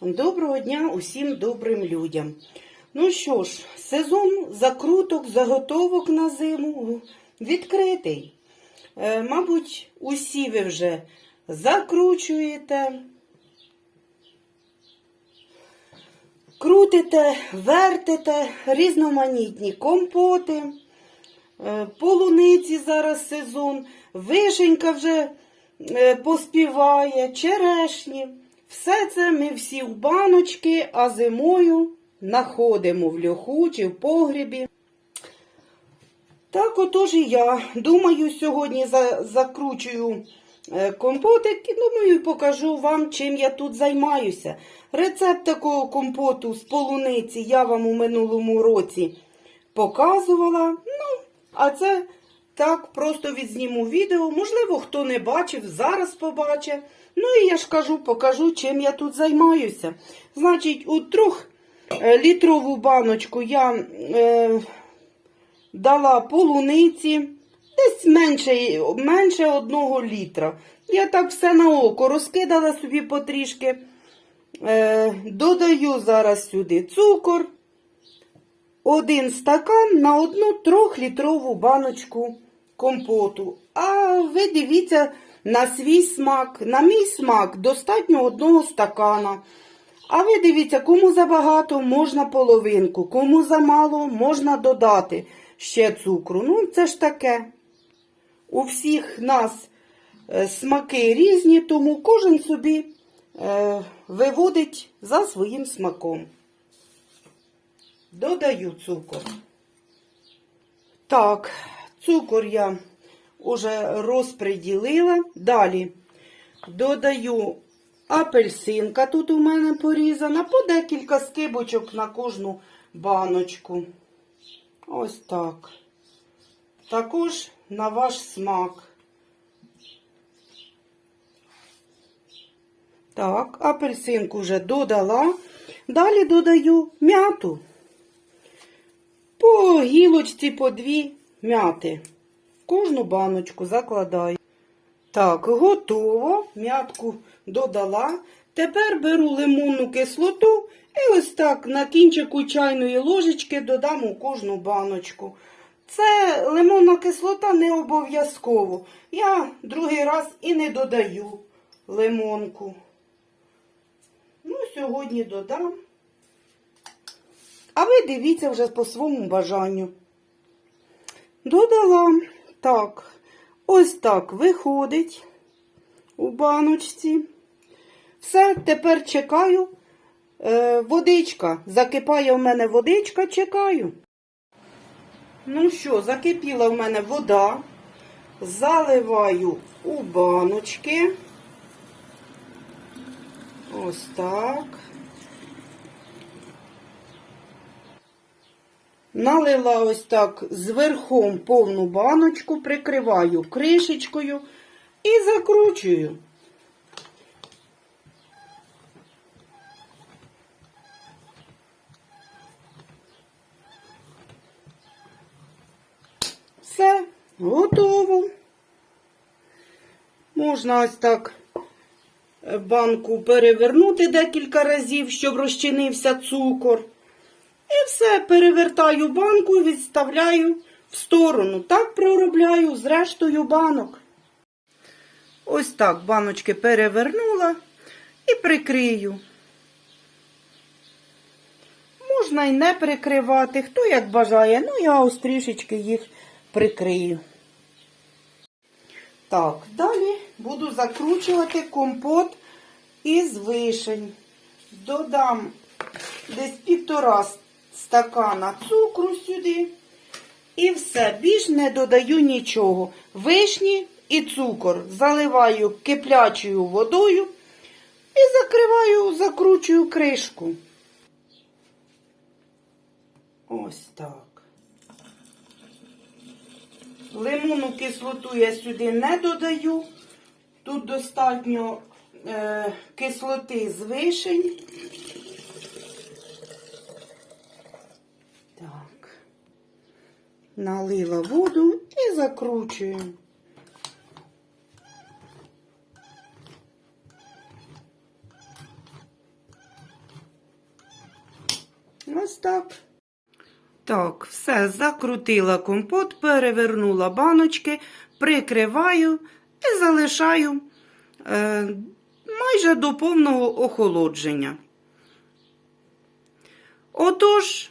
Доброго дня усім добрим людям. Ну що ж, сезон закруток, заготовок на зиму відкритий. Е, мабуть, усі ви вже закручуєте, крутите, вертите, різноманітні компоти, е, полуниці зараз сезон, вишенька вже е, поспіває, черешні. Все це ми всі в баночки, а зимою находимо в льоху чи в погрібі. Так отож і я. Думаю, сьогодні за, закручую е, компотик і думаю, покажу вам, чим я тут займаюся. Рецепт такого компоту з полуниці я вам у минулому році показувала. Ну, а це так, просто відзніму відео. Можливо, хто не бачив, зараз побачить. Ну і я ж кажу, покажу, чим я тут займаюся. Значить, у трьохлітрову баночку я е, дала полуниці, десь менше, менше одного літра. Я так все на око розкидала собі потрішки. Е, додаю зараз сюди цукор. Один стакан на одну трьохлітрову баночку компоту. А ви дивіться на свій смак. На мій смак достатньо одного стакана. А ви дивіться, кому забагато, можна половинку, кому замало, можна додати ще цукру. Ну, це ж таке. У всіх нас е, смаки різні, тому кожен собі е, виводить за своїм смаком. Додаю цукор. Так, цукор я уже розпреділила. Далі додаю апельсинка, тут у мене порізана, по декілька скибочок на кожну баночку. Ось так. Також на ваш смак. Так, апельсинку вже додала. Далі додаю м'яту. По гілочці по дві м'яти. Кожну баночку закладаю. Так, готово. М'ятку додала. Тепер беру лимонну кислоту і ось так на кінчику чайної ложечки додам у кожну баночку. Це лимонна кислота не обов'язково. Я другий раз і не додаю лимонку. Ну, сьогодні додам. А ви дивіться вже по своєму бажанню. Додала. Так, ось так виходить у баночці. Все, тепер чекаю. Е, водичка. Закипає в мене водичка, чекаю. Ну що, закипіла в мене вода. Заливаю у баночки. Ось так. Налила ось так зверхом повну баночку, прикриваю кришечкою і закручую. Все, готово. Можна ось так банку перевернути декілька разів, щоб розчинився цукор. І все, перевертаю банку і відставляю в сторону. Так проробляю з рештою банок. Ось так баночки перевернула і прикрию. Можна і не прикривати, хто як бажає, ну я ось трішечки їх прикрию. Так, далі буду закручувати компот із вишень. Додам десь півтора стакана цукру сюди. І все, більш не додаю нічого. Вишні і цукор заливаю киплячою водою і закриваю, закручую кришку. Ось так. Лимонну кислоту я сюди не додаю. Тут достатньо е, кислоти з вишень. Налила воду і закручую. Ось так. Так, все, закрутила компот, перевернула баночки, прикриваю і залишаю е, майже до повного охолодження. Отож,